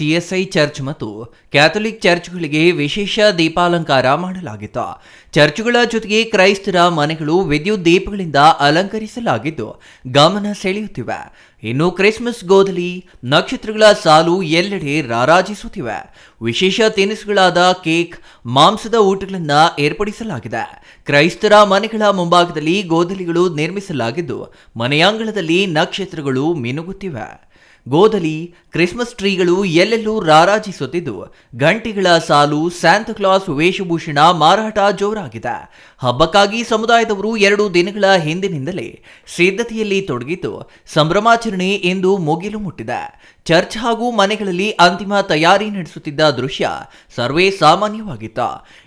CSI church ಮತ್ತು Catholic ಚರ್ಚ್ಗಳಿಗೆ ವಿಶೇಷ ದೀಪಾಲಂಕಾರ ಮಾಡಲಾಗಿತ್ತು ಚರ್ಚ್ಗಳ ಜೊತೆಗೆ ಕ್ರೈಸ್ತರ ಮನೆಗಳು ವಿದ್ಯುತ್ ದೀಪಗಳಿಂದ ಅಲಂಕರಿಸಲಾಗಿದ್ದು ಗಮನ ಸೆಳೆಯುತ್ತಿವೆ. ಇನ್ನು ಕ್ರಿಸ್ಮಸ್ ಗೋಧಲಿ, ನಕ್ಷತ್ರಗಳ ಸಾಲು ಎಲ್ಲೆಡೆ ರಾರಾಜಿಸುತ್ತಿವೆ. ವಿಶೇಷ ತಿನಿಸುಗಳಾದ ಕೇಕ್, ಮಾಂಸದ ಊಟಗಳನ್ನು ಏರ್ಪಡಿಸಲಾಗಿದೆ. ಕ್ರೈಸ್ತರ ಮನೆಗಳ ಮುಂಭಾಗದಲ್ಲಿ ಗೋಧಲಿಗಳು ನಿರ್ಮಿಸಲಾಗಿದ್ದು, ಮನೆಯಾಂಗಳದಲ್ಲಿ ನಕ್ಷತ್ರಗಳು ಮಿನುಗುತ್ತಿವೆ. ಗೋಧಲಿ, ಕ್ರಿಸ್ಮಸ್ ಟ್ರೀಗಳು ಎಲ್ಲೆಲ್ಲೂ ರಾರಾಜಿಸುತ್ತಿದ್ದು ಗಂಟೆಗಳ ಸಾಲು ಸ್ಯಾಂತಾಕ್ಲಾಸ್ ವೇಷಭೂಷಣ ಮಾರಾಟ ಜೋರಾಗಿದೆ. ಹಬ್ಬಕ್ಕಾಗಿ ಸಮುದಾಯದವರು ಎರಡು ದಿನಗಳ ಹಿಂದಿನಿಂದಲೇ ಸಿದ್ಧತೆಯಲ್ಲಿ ತೊಡಗಿದ್ದು, ಸಂಭ್ರಮಾಚರಣೆ ಎಂದು ಮುಗಿಲು ಮುಟ್ಟಿದೆ. ಚರ್ಚ್ ಹಾಗೂ ಮನೆಗಳಲ್ಲಿ ಅಂತಿಮ ತಯಾರಿ ನಡೆಸುತ್ತಿದ್ದ ದೃಶ್ಯ ಸರ್ವೇ ಸಾಮಾನ್ಯವಾಗಿತ್ತ.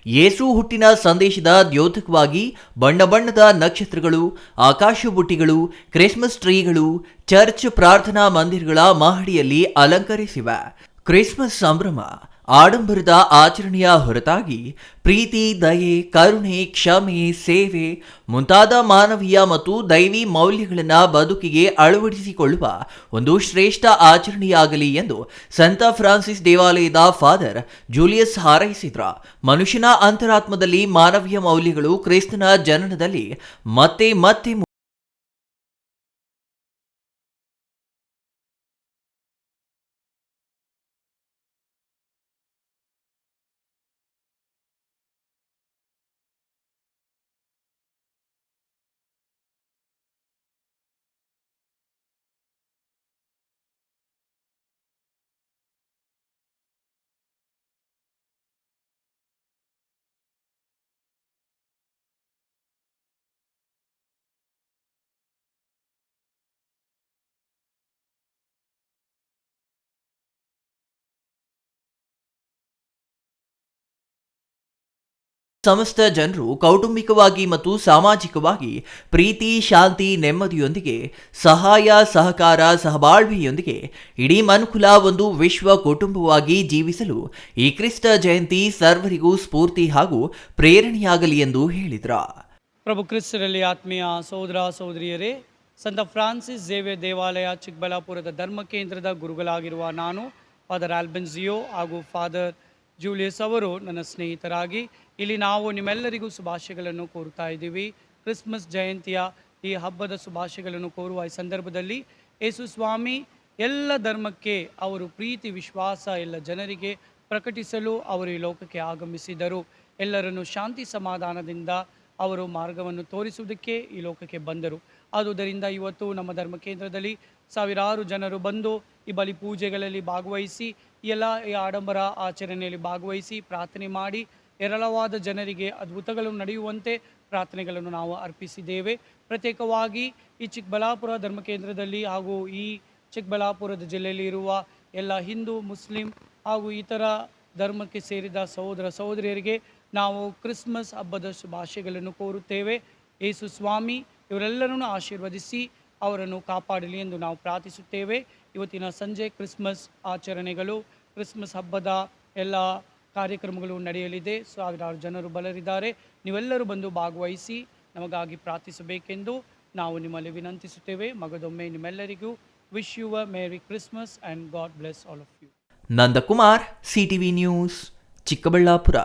ಯೇಸು ಹುಟ್ಟಿನ ಸಂದೇಶದ ದ್ಯೋತಕವಾಗಿ ಬಣ್ಣ ಬಣ್ಣದ ನಕ್ಷತ್ರಗಳು ಆಕಾಶ ಬುಟ್ಟಿಗಳು ಕ್ರಿಸ್ಮಸ್ ಟ್ರೀಗಳು, ಚರ್ಚ್ ಪ್ರಾರ್ಥನಾ ಮಂದಿರಗಳ ಮಹಡಿಯಲ್ಲಿ ಅಲಂಕರಿಸಿವೆ. ಕ್ರಿಸ್ಮಸ್ ಸಂಭ್ರಮ ಆಡಂಬರದ ಆಚರಣೆಯ ಹೊರತಾಗಿ ಪ್ರೀತಿ, ದಯೆ, ಕರುಣೆ, ಕ್ಷಮೆ, ಸೇವೆ ಮುಂತಾದ ಮಾನವೀಯ ಮತ್ತು ದೈವಿ ಮೌಲ್ಯಗಳನ್ನು ಬದುಕಿಗೆ ಅಳವಡಿಸಿಕೊಳ್ಳುವ ಒಂದು ಶ್ರೇಷ್ಠ ಆಚರಣೆಯಾಗಲಿ ಎಂದು ಸಂತ ಫ್ರಾನ್ಸಿಸ್ ದೇವಾಲಯದ ಫಾದರ್ ಜೂಲಿಯಸ್ ಹಾರೈಸಿದ್ರ. ಮನುಷ್ಯನ ಅಂತರಾತ್ಮದಲ್ಲಿ ಮಾನವೀಯ ಮೌಲ್ಯಗಳು ಕ್ರಿಸ್ತನ ಜನನದಲ್ಲಿ ಮತ್ತೆ ಮತ್ತೆ ಸಮಸ್ತ ಜನರು ಕೌಟುಂಬಿಕವಾಗಿ ಮತ್ತು ಸಾಮಾಜಿಕವಾಗಿ ಪ್ರೀತಿ, ಶಾಂತಿ, ನೆಮ್ಮದಿಯೊಂದಿಗೆ, ಸಹಾಯ, ಸಹಕಾರ, ಸಹಬಾಳ್ವೆಯೊಂದಿಗೆ ಇಡೀ ಮನುಕುಲ ಒಂದು ವಿಶ್ವ ಕುಟುಂಬವಾಗಿ ಜೀವಿಸಲು ಈ ಕ್ರಿಸ್ತ ಜಯಂತಿ ಸರ್ವರಿಗೂ ಸ್ಫೂರ್ತಿ ಹಾಗೂ ಪ್ರೇರಣೆಯಾಗಲಿ ಎಂದು ಹೇಳಿದ್ರ. ಪ್ರಭು ಕ್ರಿಸ್ತರಲ್ಲಿ ಆತ್ಮೀಯ ಸಹೋದರ, ಸಹೋದರಿಯರೇ, ಸಂತ ಫ್ರಾನ್ಸಿಸ್ ಝೇವಿಯರ್ ದೇವಾಲಯ ಚಿಕ್ಕಬಳ್ಳಾಪುರದ ಧರ್ಮ ಕೇಂದ್ರದ ಗುರುಗಳಾಗಿರುವ ನಾನು, ಫಾದರ್ ಆಲ್ಬೆನ್ಸಿಯೋ ಹಾಗೂ ಫಾದರ್ ಜೂಲಿಯಸ್ ಅವರು ನನ್ನ ಸ್ನೇಹಿತರಾಗಿ. ಇಲ್ಲಿ ನಾವು ನಿಮ್ಮೆಲ್ಲರಿಗೂ ಶುಭಾಶಯಗಳನ್ನು ಕೋರುತ್ತಾ ಇದ್ದೀವಿ. ಕ್ರಿಸ್ಮಸ್ ಜಯಂತಿಯ ಈ ಹಬ್ಬದ ಶುಭಾಶಯಗಳನ್ನು ಕೋರುವ ಈ ಸಂದರ್ಭದಲ್ಲಿ ಯೇಸು ಸ್ವಾಮಿ, ಎಲ್ಲ ಧರ್ಮಕ್ಕೆ ಅವರು ಪ್ರೀತಿ, ವಿಶ್ವಾಸ, ಎಲ್ಲ ಜನರಿಗೆ ಪ್ರಕಟಿಸಲು ಅವರು ಈ ಲೋಕಕ್ಕೆ ಆಗಮಿಸಿದರು. ಎಲ್ಲರನ್ನು ಶಾಂತಿ ಸಮಾಧಾನದಿಂದ ಅವರು ಮಾರ್ಗವನ್ನು ತೋರಿಸುವುದಕ್ಕೆ ಈ ಲೋಕಕ್ಕೆ ಬಂದರು. ಆದುದರಿಂದ ಇವತ್ತು ನಮ್ಮ ಧರ್ಮ ಕೇಂದ್ರದಲ್ಲಿ ಸಾವಿರಾರು ಜನರು ಬಂದು ಈ ಬಲಿ ಪೂಜೆಗಳಲ್ಲಿ ಭಾಗವಹಿಸಿ ಎಲ್ಲ ಈ ಆಡಂಬರ ಆಚರಣೆಯಲ್ಲಿ ಭಾಗವಹಿಸಿ ಪ್ರಾರ್ಥನೆ ಮಾಡಿ ಹೇರಳವಾದ ಜನರಿಗೆ ಅದ್ಭುತಗಳು ನಡೆಯುವಂತೆ ಪ್ರಾರ್ಥನೆಗಳನ್ನು ನಾವು ಅರ್ಪಿಸಿದ್ದೇವೆ. ಪ್ರತ್ಯೇಕವಾಗಿ ಈ ಚಿಕ್ಕಬಳ್ಳಾಪುರ ಧರ್ಮ ಕೇಂದ್ರದಲ್ಲಿ ಹಾಗೂ ಈ ಚಿಕ್ಕಬಳ್ಳಾಪುರದ ಜಿಲ್ಲೆಯಲ್ಲಿ ಇರುವ ಎಲ್ಲ ಹಿಂದೂ, ಮುಸ್ಲಿಂ ಹಾಗೂ ಇತರ ಧರ್ಮಕ್ಕೆ ಸೇರಿದ ಸಹೋದರ ಸಹೋದರಿಯರಿಗೆ ನಾವು ಕ್ರಿಸ್ಮಸ್ ಹಬ್ಬದ ಶುಭಾಶಯಗಳನ್ನು ಕೋರುತ್ತೇವೆ. ಯೇಸು ಸ್ವಾಮಿ, ಇವರೆಲ್ಲರನ್ನು ಆಶೀರ್ವದಿಸಿ ಅವರನ್ನು ಕಾಪಾಡಲಿ ಎಂದು ನಾವು ಪ್ರಾರ್ಥಿಸುತ್ತೇವೆ. ಇವತ್ತಿನ ಸಂಜೆ ಕ್ರಿಸ್ಮಸ್ ಆಚರಣೆಗಳು, ಕ್ರಿಸ್ಮಸ್ ಹಬ್ಬದ ಎಲ್ಲ ಕಾರ್ಯಕ್ರಮಗಳು ನಡೆಯಲಿದೆ. ಸಾವಿರಾರು ಜನರು ಬಲರಿದ್ದಾರೆ. ನೀವೆಲ್ಲರೂ ಬಂದು ಭಾಗವಹಿಸಿ ನಮಗಾಗಿ ಪ್ರಾರ್ಥಿಸಬೇಕೆಂದು ನಾವು ನಿಮ್ಮಲ್ಲಿ ವಿನಂತಿಸುತ್ತೇವೆ. ಮಗದೊಮ್ಮೆ ನಿಮ್ಮೆಲ್ಲರಿಗೂ wish you a merry Christmas and God bless all of you Nandakumar CTV news Chikkaballapur.